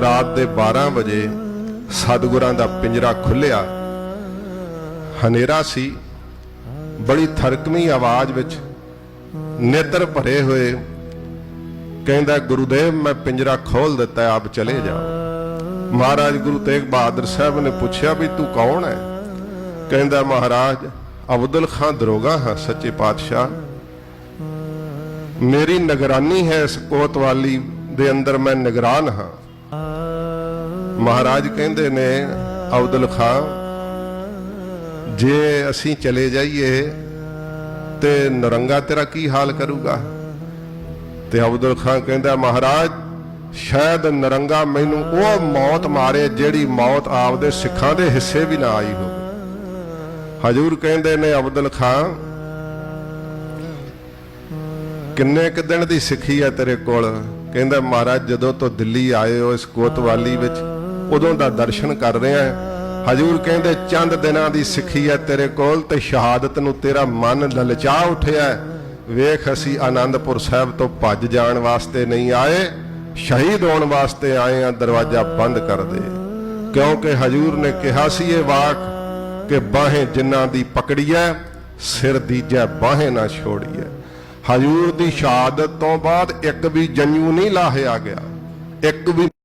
ਰਾਤ ਦੇ 12 ਵਜੇ ਸਤਿਗੁਰਾਂ ਦਾ ਪਿੰਜਰਾ ਖੁੱਲਿਆ ਹਨੇਰਾ ਸੀ। ਬੜੀ ਥਰਕਮੀ ਆਵਾਜ਼ ਵਿੱਚ ਨੇਤਰ ਭਰੇ ਹੋਏ ਕਹਿੰਦਾ, ਗੁਰੂਦੇਵ, ਮੈਂ ਪਿੰਜਰਾ ਖੋਲ ਦਿੱਤਾ, ਆਪ ਚਲੇ ਜਾਓ ਮਹਾਰਾਜ ਗੁਰੂ ਤੇਗ ਬਹਾਦਰ ਸਾਹਿਬ ਨੇ ਪੁੱਛਿਆ ਵੀ, ਤੂੰ ਕੌਣ ਹੈ? ਕਹਿੰਦਾ, ਮਹਾਰਾਜ, ਅਬਦੁਲ ਖਾਨ ਦਰੋਗਾ ਹਾਂ, ਸੱਚੇ ਪਾਤਸ਼ਾਹ। ਮੇਰੀ ਨਿਗਰਾਨੀ ਹੈ ਇਸ ਕੋਤਵਾਲੀ ਦੇ ਅੰਦਰ, ਮੈਂ ਨਿਗਰਾਨ ਹਾਂ। ਮਹਾਰਾਜ ਕਹਿੰਦੇ ਨੇ, ਅਬਦੁਲ ਖਾਨ, ਜੇ ਅਸੀਂ ਚਲੇ ਜਾਈਏ ਤੇ ਨਰੰਗਾ ਤੇਰਾ ਕੀ ਹਾਲ ਕਰੂਗਾ? ਤੇ ਅਬਦੁਲ ਖਾਨ ਕਹਿੰਦਾ, ਮਹਾਰਾਜ, ਸ਼ਾਇਦ ਨਰੰਗਾ ਮੈਨੂੰ ਉਹ ਮੌਤ ਮਾਰੇ ਜਿਹੜੀ ਮੌਤ ਆਪਦੇ ਸਿੱਖਾਂ ਦੇ ਹਿੱਸੇ ਵੀ ਨਾ ਆਈ ਹੋਵੇ। ਹਜੂਰ ਕਹਿੰਦੇ ਨੇ, ਅਬਦੁਲ ਖਾਨ ਕਿੰਨੇ ਕੁ ਦਿਨ ਦੀ ਸਿੱਖੀ ਹੈ ਤੇਰੇ ਕੋਲ? ਕਹਿੰਦਾ, ਮਹਾਰਾਜ, ਜਦੋਂ ਤੋਂ ਦਿੱਲੀ ਆਏ ਹੋ ਇਸ ਕੋਤਵਾਲੀ ਵਿੱਚ, ਉਦੋਂ ਦਾ ਦਰਸ਼ਨ ਕਰ ਰਿਹਾ ਹਾਂ। ਹਜੂਰ ਕਹਿੰਦੇ, ਚੰਦ ਦਿਨਾਂ ਦੀ ਸਿੱਖੀ ਹੈ ਤੇਰੇ ਕੋਲ ਤੇ ਸ਼ਹਾਦਤ ਨੂੰ ਤੇਰਾ ਮਨ ਲਲਚਾ ਉੱਠਿਆ ਵੇਖ, ਅਸੀਂ ਆਨੰਦਪੁਰ ਸਾਹਿਬ ਤੋਂ ਭੱਜ ਜਾਣ ਵਾਸਤੇ ਨਹੀਂ ਆਏ, ਸ਼ਹੀਦ ਹੋਣ ਵਾਸਤੇ ਆਏ ਆ ਦਰਵਾਜ਼ਾ ਬੰਦ ਕਰ ਦੇ। ਕਿਉਂਕਿ ਹਜੂਰ ਨੇ ਕਿਹਾ ਸੀ ਇਹ ਵਾਕ ਕਿ ਬਾਹੇ ਜਿਨ੍ਹਾਂ ਦੀ ਪਕੜੀਐ ਸਿਰ ਦੀਜੈ ਬਾਹੇ ਨਾ ਛੋੜੀਐ ਹਜੂਰ ਦੀ ਸ਼ਹਾਦਤ ਤੋਂ ਬਾਅਦ ਇੱਕ ਵੀ ਜੰਜੂ ਨਹੀਂ ਲਾਹਿਆ ਗਿਆ। ਇੱਕ ਵੀ